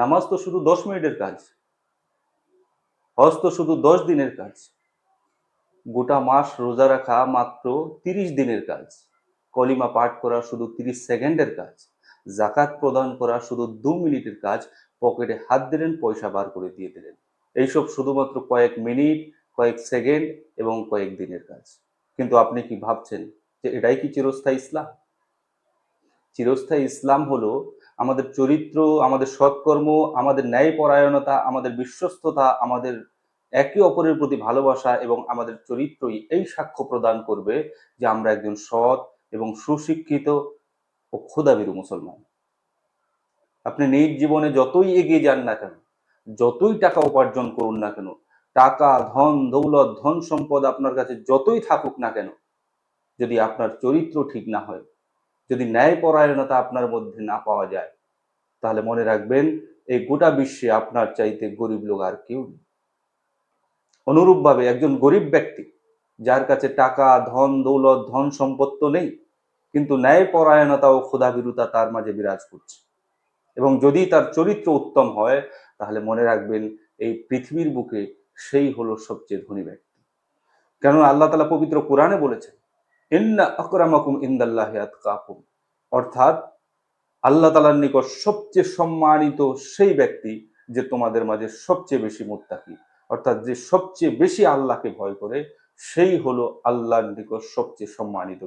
নামাজ তো শুধু দশ মিনিটের কাজ, হজ তো শুধু দশ দিনের কাজ, গোটা মাস রোজা রাখা মাত্র তিরিশ দিনের কাজ, কলিমা পাঠ করা শুধু তিরিশ সেকেন্ডের কাজ, জাকাত প্রদান করা শুধু দু মিনিটের কাজ, পকেটে হাত দিলেন, পয়সা বার করে দিয়ে দিলেন। এইসব শুধুমাত্র কয়েক মিনিট, কয়েক সেকেন্ড এবং কয়েক দিনের কাজ। কিন্তু আপনি কি ভাবছেন যে এটাই কি চিরস্থায়ী ইসলাম? চিরস্থায়ী ইসলাম হলো আমাদের চরিত্র, আমাদের সৎকর্ম, আমাদের ন্যায়পরায়ণতা, আমাদের বিশ্বস্ততা, আমাদের একে অপরের প্রতি ভালোবাসা এবং আমাদের চরিত্রই এই সাক্ষ্য প্রদান করবে যে আমরা একজন সৎ এবং সুশিক্ষিত ও ক্ষুদাবিরু মুসলমান। আপনি নিজ জীবনে যতই এগিয়ে যান না কেন, যতই টাকা উপার্জন করুন না কেন, টাকা, ধন, দৌলত, ধন সম্পদ আপনার কাছে যতই থাকুক না কেন, যদি আপনার চরিত্র ঠিক না হয় যদি ন্যায়পরায়ণতা আপনার মধ্যে না পাওয়া যায়, তাহলে মনে রাখবেন, এই গোটা বিশ্বে আপনার চাইতে গরিব লোক আর কেউ নেই। অনুরূপভাবে একজন গরিব ব্যক্তি, যার কাছে টাকা, ধন, দৌলত, ধন সম্পদ তো নেই, কিন্তু ন্যায়পরায়ণতা ও ক্ষুধাবিরুতা তার মাঝে বিরাজ করছে। এবং যদি তার চরিত্র উত্তম হয়, তাহলে মনে রাখবেন, এই পৃথিবীর বুকে সেই হলো সবচেয়ে ধনী ব্যক্তি। কেননা আল্লাহ তালা পবিত্র কোরআনে বলেছেন ইন্না আকরামাকুম ইন্দাল্লাহ কাকুম অর্থাৎ আল্লাহ তালার নিকট সবচেয়ে সম্মানিত সেই ব্যক্তি যে তোমাদের মাঝে সবচেয়ে বেশি মুত্তাকি। অর্থাৎ যে সবচেয়ে বেশি আল্লাহকে ভয় করে, সেই হলো আল্লাহর নিকট সবচেয়ে সম্মানিত